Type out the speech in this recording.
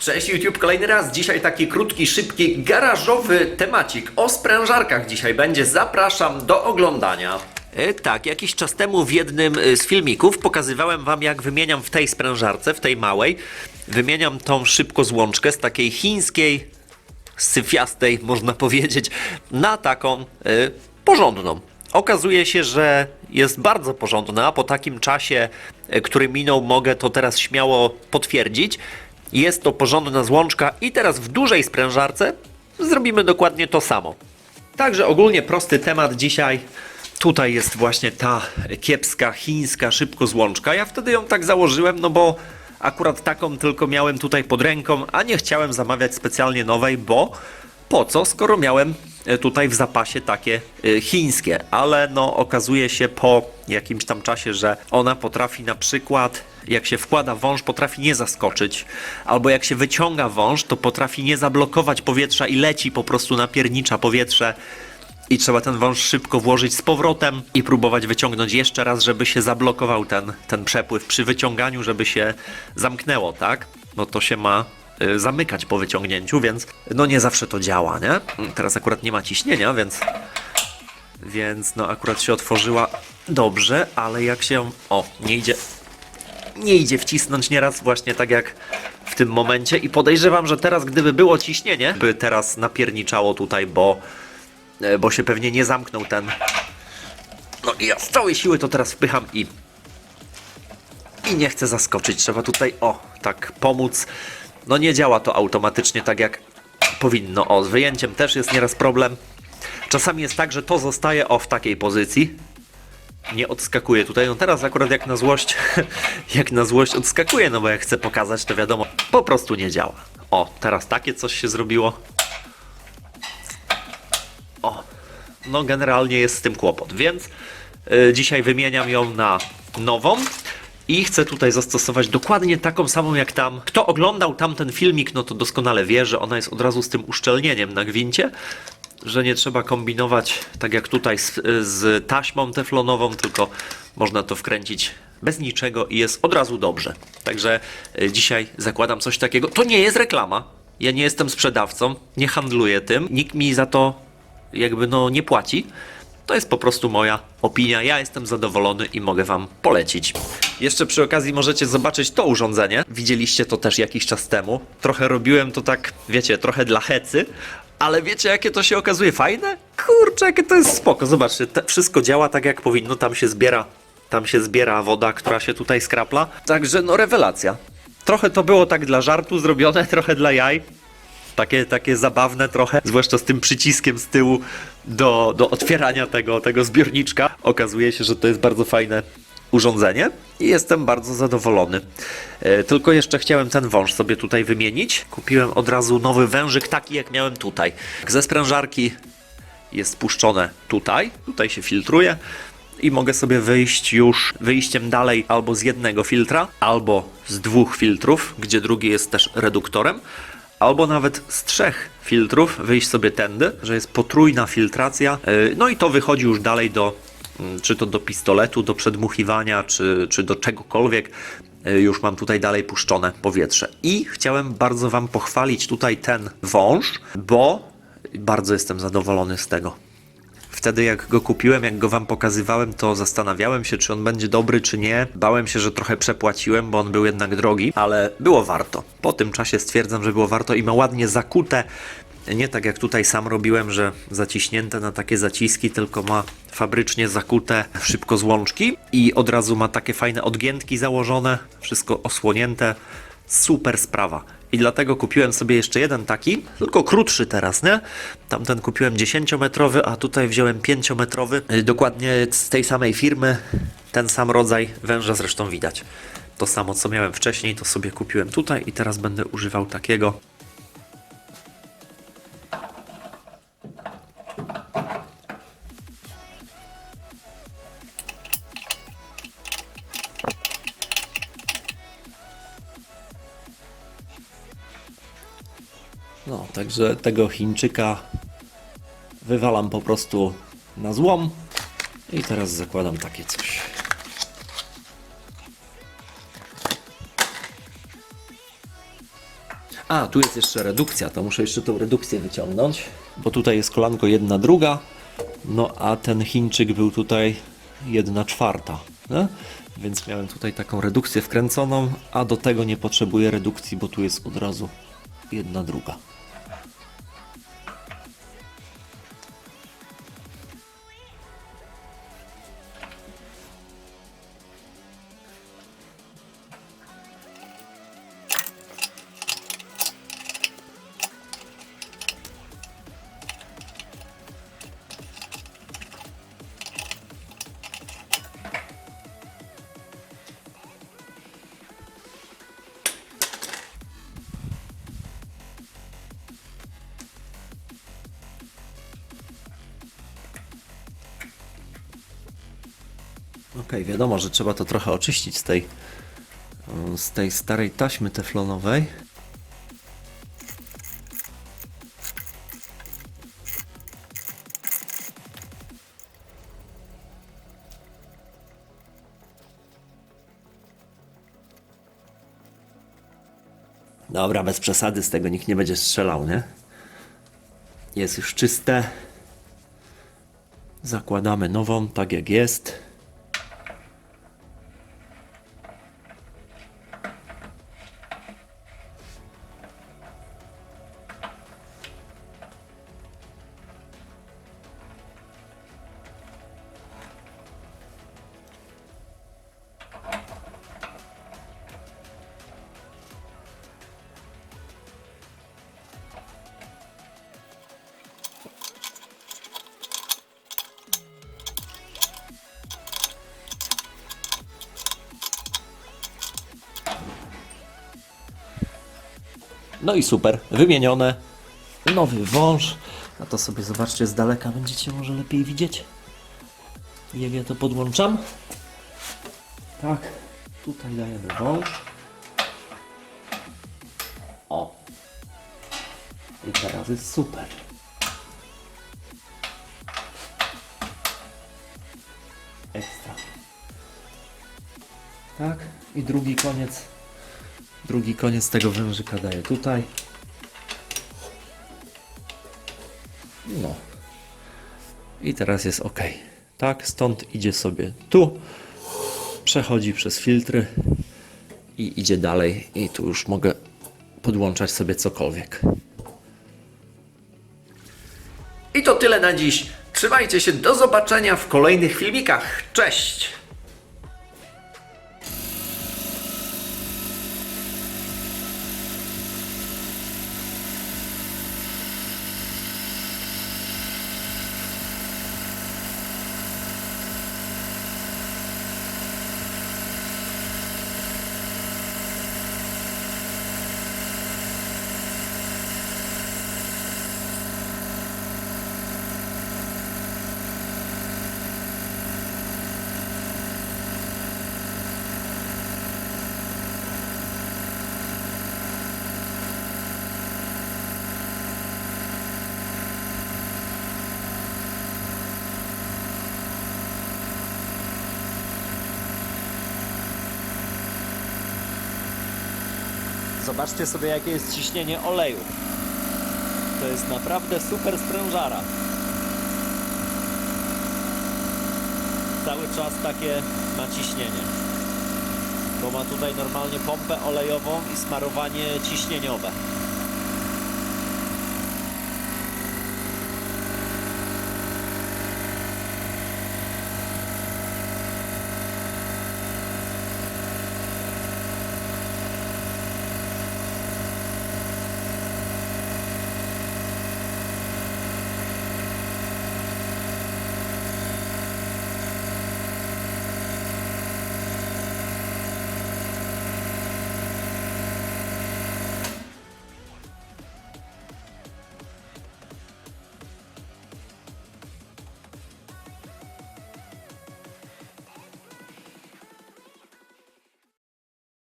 Cześć YouTube, kolejny raz. Dzisiaj taki krótki, szybki, garażowy temacik o sprężarkach dzisiaj będzie. Zapraszam do oglądania. E, tak, jakiś czas temu w jednym e, z filmików pokazywałem Wam, jak wymieniam w tej sprężarce, w tej małej, wymieniam tą szybko złączkę z takiej chińskiej, syfiastej, można powiedzieć, na taką y, porządną. Okazuje się, że jest bardzo porządna, po takim czasie, który minął, mogę to teraz śmiało potwierdzić. Jest to porządna złączka i teraz w dużej sprężarce zrobimy dokładnie to samo. Także ogólnie prosty temat dzisiaj. Tutaj jest właśnie ta kiepska chińska szybkozłączka. Ja wtedy ją tak założyłem, no bo akurat taką tylko miałem tutaj pod ręką, a nie chciałem zamawiać specjalnie nowej, bo po co, skoro miałem e, tutaj w zapasie takie e, chińskie, ale no okazuje się po jakimś tam czasie, że ona potrafi na przykład, jak się wkłada wąż, potrafi nie zaskoczyć, albo jak się wyciąga wąż, to potrafi nie zablokować powietrza i leci po prostu napiernicza powietrze. I trzeba ten wąż szybko włożyć z powrotem i próbować wyciągnąć jeszcze raz, żeby się zablokował ten, ten przepływ przy wyciąganiu, żeby się zamknęło, tak? No to się ma zamykać po wyciągnięciu, więc no nie zawsze to działa, nie? Teraz akurat nie ma ciśnienia, więc więc no akurat się otworzyła dobrze, ale jak się o, nie idzie nie idzie wcisnąć nieraz właśnie tak jak w tym momencie i podejrzewam, że teraz gdyby było ciśnienie, by teraz napierniczało tutaj, bo e, bo się pewnie nie zamknął ten. No i ja z całej siły to teraz wpycham i. I nie chcę zaskoczyć. Trzeba tutaj, o, tak pomóc. No nie działa to automatycznie tak jak powinno. O, z wyjęciem też jest nieraz problem. Czasami jest tak, że to zostaje o w takiej pozycji. Nie odskakuje tutaj. No teraz akurat jak na złość, jak na złość odskakuje, no bo jak chcę pokazać, to wiadomo, po prostu nie działa. O, teraz takie coś się zrobiło. O, no generalnie jest z tym kłopot, więc y, dzisiaj wymieniam ją na nową i chcę tutaj zastosować dokładnie taką samą jak tam. Kto oglądał tamten filmik, no to doskonale wie, że ona jest od razu z tym uszczelnieniem na gwincie, że nie trzeba kombinować tak jak tutaj z, z taśmą teflonową, tylko można to wkręcić bez niczego i jest od razu dobrze. Także y, dzisiaj zakładam coś takiego. To nie jest reklama. Ja nie jestem sprzedawcą, nie handluję tym. Nikt mi za to jakby no nie płaci. To jest po prostu moja opinia. Ja jestem zadowolony i mogę Wam polecić. Jeszcze przy okazji możecie zobaczyć to urządzenie. Widzieliście to też jakiś czas temu. Trochę robiłem to tak, wiecie, trochę dla hecy. Ale wiecie, jakie to się okazuje fajne? Kurczę, jakie to jest spoko. Zobaczcie, wszystko działa tak, jak powinno. Tam się zbiera, tam się zbiera woda, która się tutaj skrapla. Także no rewelacja. Trochę to było tak dla żartu zrobione, trochę dla jaj. Takie, takie zabawne trochę, zwłaszcza z tym przyciskiem z tyłu do, do otwierania tego, tego zbiorniczka. Okazuje się, że to jest bardzo fajne urządzenie i jestem bardzo zadowolony. E, tylko jeszcze chciałem ten wąż sobie tutaj wymienić. Kupiłem od razu nowy wężyk, taki jak miałem tutaj. Ze sprężarki jest puszczone tutaj, tutaj się filtruje i mogę sobie wyjść już wyjściem dalej albo z jednego filtra, albo z dwóch filtrów, gdzie drugi jest też reduktorem, albo nawet z trzech filtrów wyjść sobie tędy, że jest potrójna filtracja. Yy, No i to wychodzi już dalej do, czy to do pistoletu, do przedmuchiwania, czy, czy do czegokolwiek. Yy, Już mam tutaj dalej puszczone powietrze. I chciałem bardzo Wam pochwalić tutaj ten wąż, bo bardzo jestem zadowolony z tego. Wtedy jak go kupiłem, jak go wam pokazywałem, to zastanawiałem się, czy on będzie dobry, czy nie. Bałem się, że trochę przepłaciłem, bo on był jednak drogi, ale było warto. Po tym czasie stwierdzam, że było warto i ma ładnie zakute. Nie tak jak tutaj sam robiłem, że zaciśnięte na takie zaciski, tylko ma fabrycznie zakute szybko złączki i od razu ma takie fajne odgiętki założone, wszystko osłonięte. Super sprawa. I dlatego kupiłem sobie jeszcze jeden taki, tylko krótszy teraz, nie? Tamten kupiłem 10-metrowy, a tutaj wziąłem 5-metrowy. Y, Dokładnie z tej samej firmy, ten sam rodzaj węża zresztą widać. To samo co miałem wcześniej, to sobie kupiłem tutaj i teraz będę używał takiego. No, także tego Chińczyka wywalam po prostu na złom i teraz zakładam takie coś. A, tu jest jeszcze redukcja, to muszę jeszcze tą redukcję wyciągnąć, bo tutaj jest kolanko jedna druga, no a ten Chińczyk był tutaj jedna czwarta, nie? więc miałem tutaj taką redukcję wkręconą, a do tego nie potrzebuję redukcji, bo tu jest od razu jedna druga. Okej, wiadomo, że trzeba to trochę oczyścić z tej, z tej starej taśmy teflonowej. Dobra, bez przesady, z tego nikt nie będzie strzelał, nie? Jest już czyste. Zakładamy nową, tak jak jest. No i super, wymienione. Nowy wąż. A to sobie zobaczcie z daleka, będziecie może lepiej widzieć. Jak ja to podłączam. Tak, tutaj dajemy wąż. O. I teraz jest super. Ekstra. Tak, i drugi koniec Drugi koniec tego wężyka daję tutaj. No. I teraz jest ok. Tak, stąd idzie sobie tu, przechodzi przez filtry i idzie dalej. I tu już mogę podłączać sobie cokolwiek. I to tyle na dziś. Trzymajcie się, do zobaczenia w kolejnych filmikach. Cześć! Zobaczcie sobie jakie jest ciśnienie oleju. To jest naprawdę super sprężara. Cały czas takie ma ciśnienie. Bo ma tutaj normalnie pompę olejową i smarowanie ciśnieniowe.